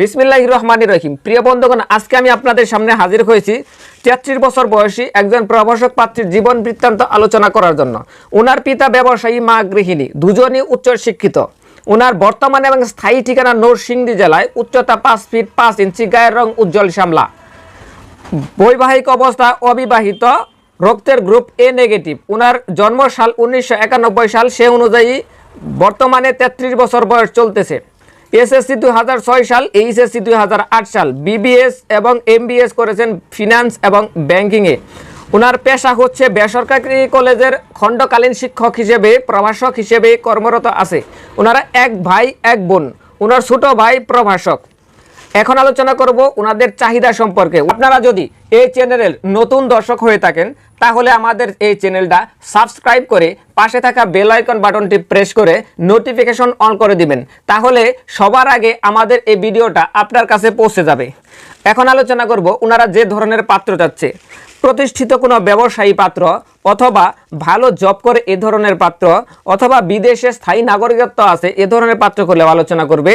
বিসমিল্লাহ রহমান রহিম প্রিয় বন্ধুগণ, আজকে আমি আপনাদের সামনে হাজির হয়েছি তেত্রিশ বছর বয়সী একজন প্রভাষক পাত্রীর জীবন বৃত্তান্ত আলোচনা করার জন্য। ওনার পিতা ব্যবসায়ী, মা গৃহিণী, দুজনই উচ্চ শিক্ষিত। ওনার বর্তমান এবং স্থায়ী ঠিকানা নরসিংদী জেলায়, উচ্চতা পাঁচ ফিট পাঁচ ইঞ্চি, গায়ের রং উজ্জ্বল শ্যামলা। বৈবাহিক অবস্থা অবিবাহিত, রক্তের গ্রুপ এ নেগেটিভ। ওনার জন্মসাল উনিশশো একানব্বই সাল, সে অনুযায়ী বর্তমানে তেত্রিশ বছর বয়স চলতেছে। এসএসসি দুই হাজার ছয় সাল, এইচএসসি দুই হাজার আট সাল। বিবিএস এবং এমবিএস করেছেন ফিনান্স এবং ব্যাংকিংয়ে। ওনার পেশা হচ্ছে বেসরকারি কলেজের খণ্ডকালীন শিক্ষক হিসেবে, প্রভাষক হিসেবে কর্মরত আছে। ওনারা এক ভাই, এক বোন। ওনার ছোট ভাই প্রভাষক। এখন আলোচনা করব ওনাদের চাহিদা সম্পর্কে। আপনারা যদি এই চ্যানেলের নতুন দর্শক হয়ে থাকেন, তাহলে আমাদের এই চ্যানেলটা সাবস্ক্রাইব করে পাশে থাকা বেল আইকন বাটনটি প্রেস করে নোটিফিকেশন অন করে দিবেন। তাহলে সবার আগে আমাদের এই ভিডিওটা আপনার কাছে পৌঁছে যাবে। এখন আলোচনা করব ওনারা যে ধরনের পাত্র চাচ্ছে। প্রতিষ্ঠিত কোনো ব্যবসায়ী পাত্র অথবা ভালো জব করে এ ধরনের পাত্র অথবা বিদেশে স্থায়ী নাগরিকত্ব আছে এ ধরনের পাত্র হলে আলোচনা করবে।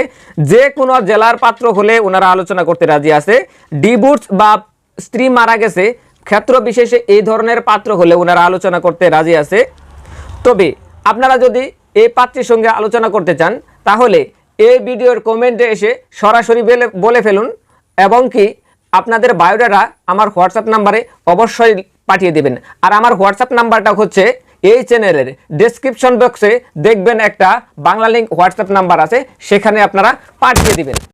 যে কোনো জেলার পাত্র হলে ওনারা আলোচনা করতে রাজি আছে। ডিভোর্স বা স্ত্রী মারা গেছে, ক্ষেত্র বিশেষে এই ধরনের পাত্র হলে ওনারা আলোচনা করতে রাজি আছে। তবে আপনারা যদি এই পাত্রের সঙ্গে আলোচনা করতে চান, তাহলে এই ভিডিওর কমেন্টে এসে সরাসরি বলে ফেলুন। এবং কি আপনাদের বায়োডাটা আমার হোয়াটসঅ্যাপ নাম্বারে অবশ্যই পাঠিয়ে দেবেন। আর আমার হোয়াটসঅ্যাপ নাম্বারটা হচ্ছে এই চ্যানেলের ডেসক্রিপশন বক্সে দেখবেন একটা বাংলা লিঙ্ক হোয়াটসঅ্যাপ নাম্বার আছে, সেখানে আপনারা পাঠিয়ে দিবেন।